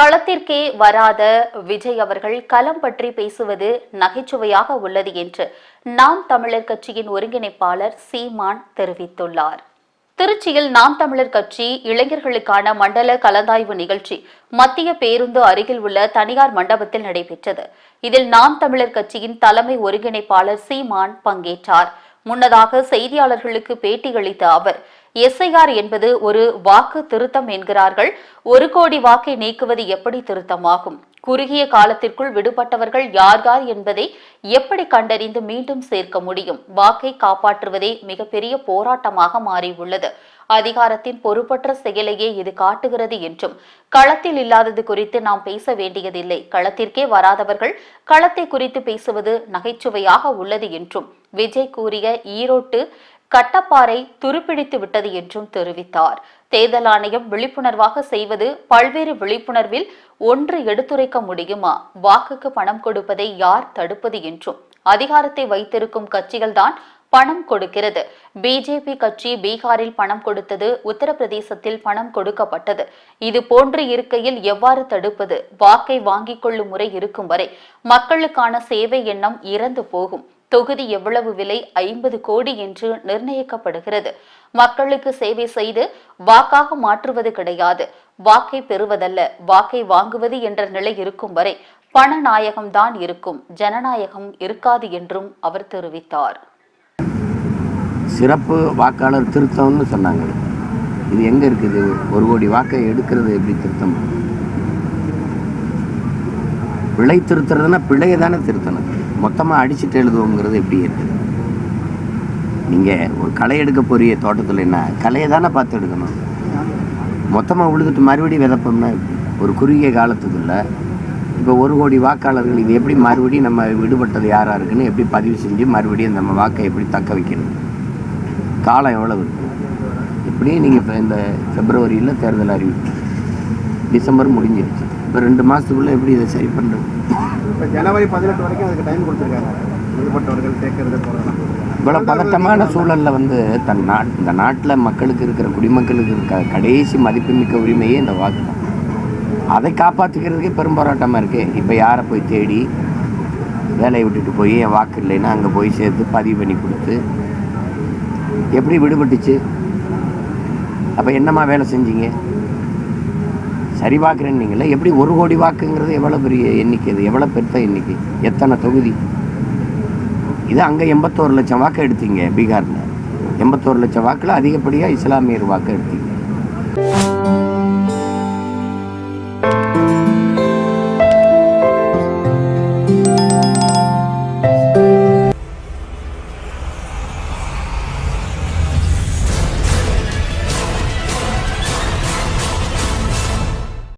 களத்திற்கே வராத விஜய் அவர்கள் களம் பற்றி பேசுவது நகைச்சுவையாக உள்ளது என்று நாம் தமிழர் கட்சியின் ஒருங்கிணைப்பாளர் சீமான் தெரிவித்துள்ளார். திருச்சியில் நாம் தமிழர் கட்சி இளைஞர்களுக்கான மண்டல கலந்தாய்வு நிகழ்ச்சி மத்திய பேருந்து அருகில் உள்ள தனியார் மண்டபத்தில் நடைபெற்றது. இதில் நாம் தமிழர் கட்சியின் தலைமை ஒருங்கிணைப்பாளர் சீமான் பங்கேற்றார். முன்னதாக செய்தியாளர்களுக்கு பேட்டியளித்த அவர் எஸ்ஐஆர் என்பது ஒரு வாக்கு திருத்தம் என்கிறார்கள். ஒரு கோடி வாக்கை நீக்குவது எப்படி திருத்தமாகும்? குறுகிய காலத்திற்குள் விடுபட்டவர்கள் யார் யார் என்பதை எப்படி கண்டறிந்து மீண்டும் சேர்க்க முடியும்? வாக்கை காப்பாற்றுவதே மிகப்பெரிய போராட்டமாக மாறியுள்ளது. அதிகாரத்தின் பொறுப்பற்ற செயலையே இது காட்டுகிறது என்றும் களத்தில் இல்லாதது குறித்து நாம் பேச வேண்டியதில்லை. களத்திற்கே வராதவர்கள் களத்தை குறித்து பேசுவது நகைச்சுவையாக உள்ளது என்றும் விஜய் கூறிய ஈரோட்டு கட்டப்பாறை துருப்பிடித்து விட்டது என்றும் தெரிவித்தார். தேர்தல் ஆணையம் விழிப்புணர்வாக செய்வது பல்வேறு விழிப்புணர்வில் ஒன்று எடுத்துரைக்க முடியுமா? வாக்குக்கு பணம் கொடுப்பதை யார் தடுப்பது என்றும். அதிகாரத்தை வைத்திருக்கும் கட்சிகள்தான் பணம் கொடுக்கிறது. பிஜேபி கட்சி பீகாரில் பணம் கொடுத்தது உத்தரப்பிரதேசத்தில் பணம் கொடுக்கப்பட்டது. இது போன்று இருக்கையில் எவ்வாறு தடுப்பது? வாக்கை வாங்கிக் கொள்ளும் முறை இருக்கும் வரை மக்களுக்கான சேவை எண்ணம் இறந்து போகும். தொகுதி எவ்வளவு விலை? ஐம்பது கோடி என்று நிர்ணயிக்கப்படுகிறது. மக்களுக்கு சேவை செய்து வாக்காக மாற்றுவது கிடையாது. வாக்கை பெறுவதல்ல வாக்கை வாங்குவது என்ற நிலை இருக்கும் வரை பணநாயகம்தான் இருக்கும். ஜனநாயகம் இருக்காது என்றும் அவர் தெரிவித்தார். சிறப்பு வாக்காளர் திருத்தம்னு சொன்னாங்க. இது எங்கே இருக்குது? ஒரு கோடி வாக்கை எடுக்கிறது எப்படி திருத்தம்? பிழை திருத்துறதுன்னா பிழையை தானே திருத்தணும். மொத்தமாக அடிச்சுட்டு எழுதுவோங்கிறது எப்படி இருக்குது நீங்கள் ஒரு களை எடுக்க போறிய தோட்டத்தில் என்ன? கலையை தானே பார்த்து எடுக்கணும். மொத்தமாக உழுதுட்டு மறுபடியும் விதப்போம்னா ஒரு குறுகிய காலத்துக்குள்ள இப்போ ஒரு கோடி வாக்காளர்கள் இது எப்படி மறுபடியும் நம்ம விடுபட்டது யாராக இருக்குன்னு எப்படி பதிவு செஞ்சு மறுபடியும் நம்ம வாக்கை எப்படி தக்க வைக்கணும்? காலம் எவ்வளவு இருக்கு? இப்படியும் நீங்கள் இப்போ இந்த பிப்ரவரியில் தேர்தல் அறிவிப்பு டிசம்பர் முடிஞ்சிருச்சு. இப்போ ரெண்டு மாதத்துக்குள்ளே எப்படி இதை சரி பண்ணுறது இப்போ ஜனவரி பதினெட்டு வரைக்கும் அதுக்கு டைம் கொடுத்துருக்காங்க விடுபட்டவர்கள் சேர்க்கறது போகிறதெல்லாம் இவ்வளோ பதட்டமான சூழலில் வந்து தன் நாட் இந்த நாட்டில் மக்களுக்கு இருக்கிற குடிமக்களுக்கு இருக்க கடைசி மதிப்புமிக்க உரிமையே இந்த வாக்கு தான். அதை காப்பாற்றிக்கிறதுக்கே பெரும் போராட்டமாக இருக்கு. இப்போ யாரை போய் தேடி வேலையை விட்டுட்டு போய் என் வாக்கு இல்லைன்னா அங்கே போய் சேர்த்து பதிவு பண்ணி கொடுத்து எப்படி விடுபட்டுச்சு? அப்போ என்னம்மா வேலை செஞ்சீங்க? சரி பார்க்குறேன்னீங்களே எப்படி ஒரு கோடி வாக்குங்கிறது எவ்வளோ பெரிய எண்ணிக்கை அது எவ்வளோ பெருத்த எண்ணிக்கை? எத்தனை தொகுதி? இது அங்கே எண்பத்தோரு லட்சம் வாக்கு எடுத்தீங்க பீகாரில். எண்பத்தோரு லட்சம் வாக்கில் அதிகப்படியாக இஸ்லாமியர் வாக்கு எடுத்தீங்க.